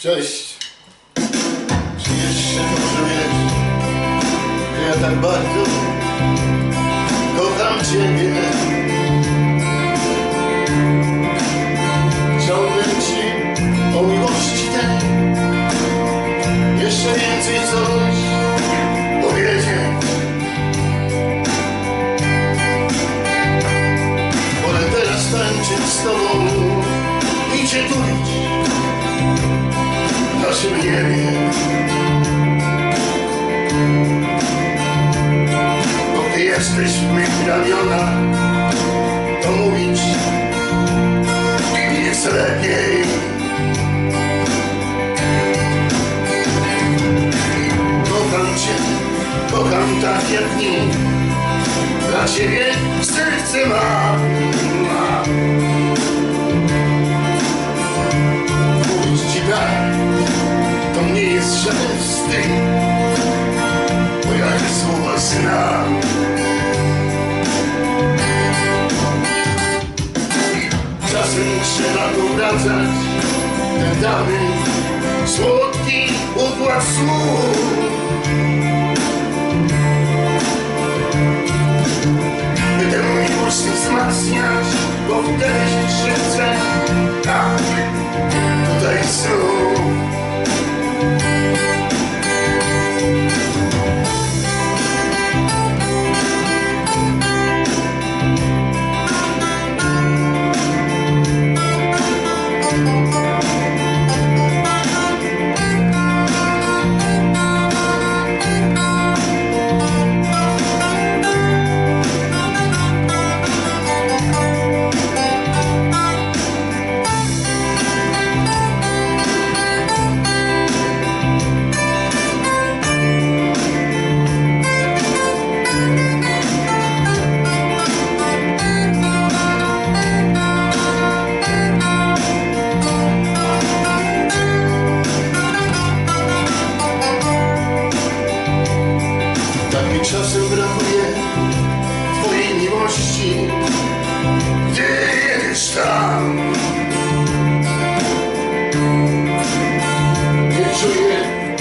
Cześć. Dobrze wiesz, że ja tak bardzo kocham Ciebie? Chciałbym Ci o miłości tej jeszcze więcej coś powiedzieć. Wolę teraz tańczyć z Tobą i Cię tulić w naszym niebie. Bo Ty jesteś w mych ramionach, to mówić jest lepiej. Kocham Cię, kocham tak jak nikt, dla Ciebie serce mam. Trzeba powracać ten dawny, słodki układ słów. By tę miłość wzmacniać, bo wtedy się tak, tutaj są.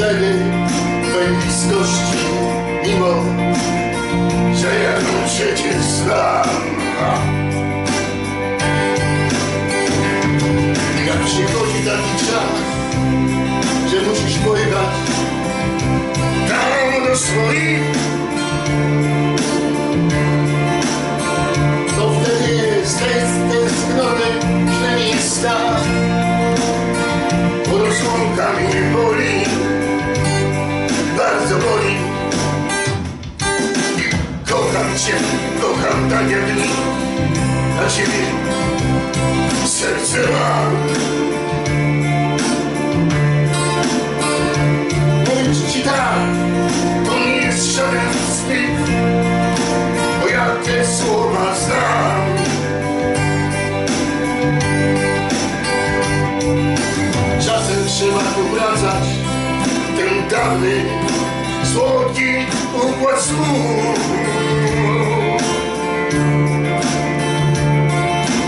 Wtedy Twej bliskości Mimo Że ja ją przecież znam. Jak przychodzi taki czas Że musisz pojechać tam do swoich. To wtedy tej tęsknoty mi jest Bo rozłąka mnie boli Cię, kocham tak jak nikt Dla Ciebie serce mam Mówić Ci tak to nie jest żaden wstyd, bo ja te słowa znam. Czasem trzeba powracać ten dawny, słodki układ słów.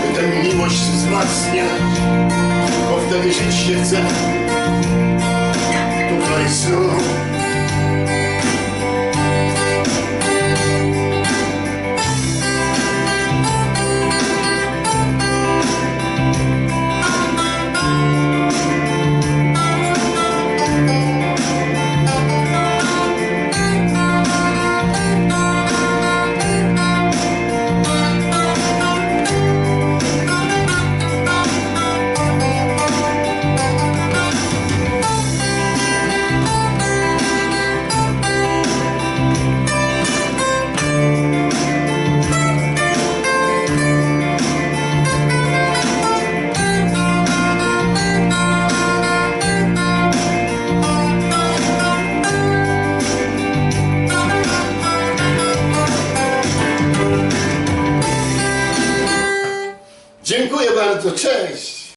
By tę miłość wzmacniać, bo wtedy żyć się chce. Tutaj znów. Dziękuję bardzo, cześć!